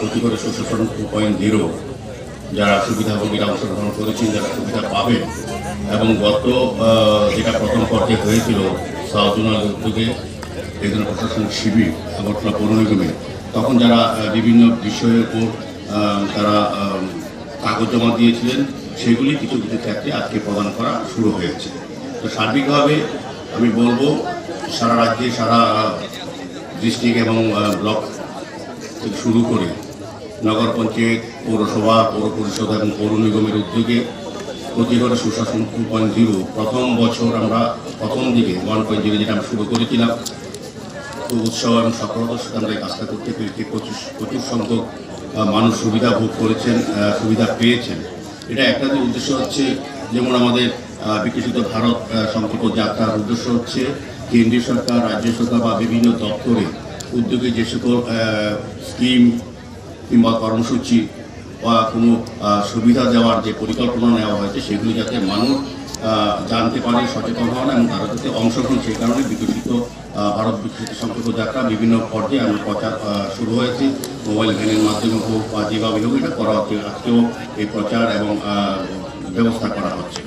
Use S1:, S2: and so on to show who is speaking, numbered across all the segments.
S1: প্রতি করে সুশাসন টু পয়েন্ট জিরো, যারা সুবিধাভোগীরা অংশগ্রহণ করেছেন, যারা সুবিধা পাবেন। এবং গত যেটা প্রথম পর্যায়ে হয়েছিল, সাউথ উদ্যোগে এখানে প্রশাসনিক শিবির, আগরতলা পৌর নিগমে, তখন যারা বিভিন্ন বিষয়ের উপর তারা কাগজ জমা দিয়েছিলেন, সেগুলি কিছু কিছু ক্ষেত্রে আজকে প্রদান করা শুরু হয়েছে। তো সার্বিকভাবে আমি বলব, সারা রাজ্যে, সারা ডিস্ট্রিক্ট এবং ব্লক শুরু করে নগর পঞ্চায়েত, পৌরসভা পৌর পরিষদ এবং পৌর নিগমের উদ্যোগে প্রতিঘরে সুশাসন টু পয়েন্ট জিরো প্রথম বছর আমরা প্রথম দিকে ওয়ান পয়েন্ট জিরো যেটা আমরা শুরু করেছিলাম। তো উৎসাহ এবং সফলতার সাথে আমরা এই কাজটা করতে পেরেছি। প্রচুর প্রচুর সংখ্যক মানুষ সুবিধা ভোগ করেছেন সুবিধা পেয়েছেন। এটা একটা যে উদ্দেশ্য হচ্ছে, যেমন আমাদের বিকশিত ভারত সংকল্প যাত্রার উদ্দেশ্য হচ্ছে কেন্দ্রীয় সরকার, রাজ্য সরকার বা বিভিন্ন দপ্তরে উদ্যোগে যে সকল স্কিম কিংবা কর্মসূচি বা কোনো সুবিধা দেওয়ার যে পরিকল্পনা নেওয়া হয়েছে, সেগুলি যাতে মানুষ জানতে পারে, সচেতন হন এবং তারা যাতে অংশগ্রহণ সেই কারণে বিকশিত ভারত বিকশিত সংকল্প যাত্রা বিভিন্ন পর্যায়ে আমরা প্রচার শুরু হয়েছে। মোবাইল ভ্যানের মাধ্যমে হোক বা যেভাবে হোক এটা করা হচ্ছে। আজকেও এই প্রচার এবং ব্যবস্থা করা হচ্ছে।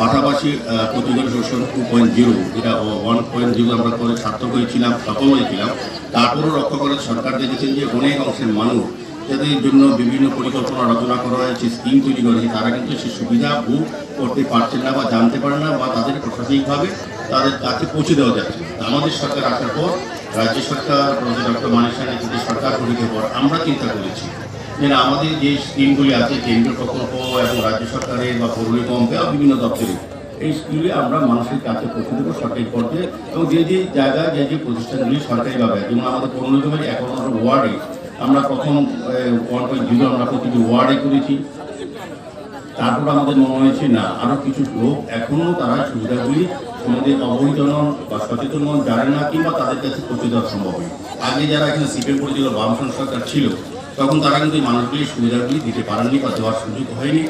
S1: পাশাপাশি প্রতিগত শোষণ টু পয়েন্ট জিরো, যেটা ওয়ান পয়েন্ট জিরো আমরা করে সার্থক হয়েছিলাম, সফল হয়েছিলাম, তারপরও লক্ষ্য করে সরকার দেখেছেন যে অনেক অংশের মানুষ যাদের জন্য বিভিন্ন পরিকল্পনা রচনা করা হয়েছে স্কিম তৈরি করা হয়েছে। তারা কিন্তু সে সুবিধা ভোগ করতে পারছেন না বা জানতে পারে না বা তাদের প্রশাসনিকভাবে তাদের কাছে পৌঁছে দেওয়া যাচ্ছে আমাদের সরকার আসার পর, রাজ্য সরকার ডক্টর মানিক সাহেব সরকার গঠিতের পর আমরা চিন্তা করেছি। যে আমাদের যে স্কিমগুলি আছে, কেন্দ্রীয় প্রকল্প এবং রাজ্য সরকারের বা পৌর নিগম বা বিভিন্ন দপ্তরে এই স্কিমগুলি আমরা মানুষের কাছে পৌঁছে দেবো সরকারি পর্যায়ে। এবং যে যে জায়গায়, যে যে প্রতিষ্ঠানগুলি সরকারিভাবে যেমন আমাদের পৌর নিগমের একান্ন ওয়ার্ডে আমরা প্রথম ওয়ান পয়েন্ট জিরো আমরা প্রতিটি ওয়ার্ডে করেছি। তারপর আমাদের মনে হয়েছে, না, আরও কিছু লোক এখনও তারা সুবিধাগুলি আমাদের অবহিত বা সচেতন জানে না কিংবা তাদের কাছে পৌঁছে দেওয়া সম্ভব আগে যারা এখানে সিপিএম করেছিল বাম সরকার ছিল তখন তারা কিন্তু মানুষগুলি সুবিধাগুলি দিতে পারেননি বা দেওয়ার সুযোগ হয়নি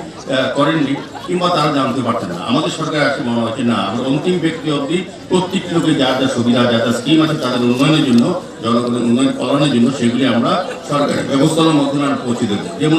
S1: করেননি, কিংবা তারা জানতে পারতেন না। আমাদের সরকার আসলে মনে হচ্ছে, না, আমরা অন্তিম ব্যক্তি অব্দি প্রত্যেকটি লোকের যা যা সুবিধা, যা যা স্কিম আছে তাদের উন্নয়নের জন্য, জনগণের উন্নয়ন করানোর জন্য সেগুলি আমরা সরকারের ব্যবস্থার মাধ্যমে আমরা পৌঁছে দেবো। যেমন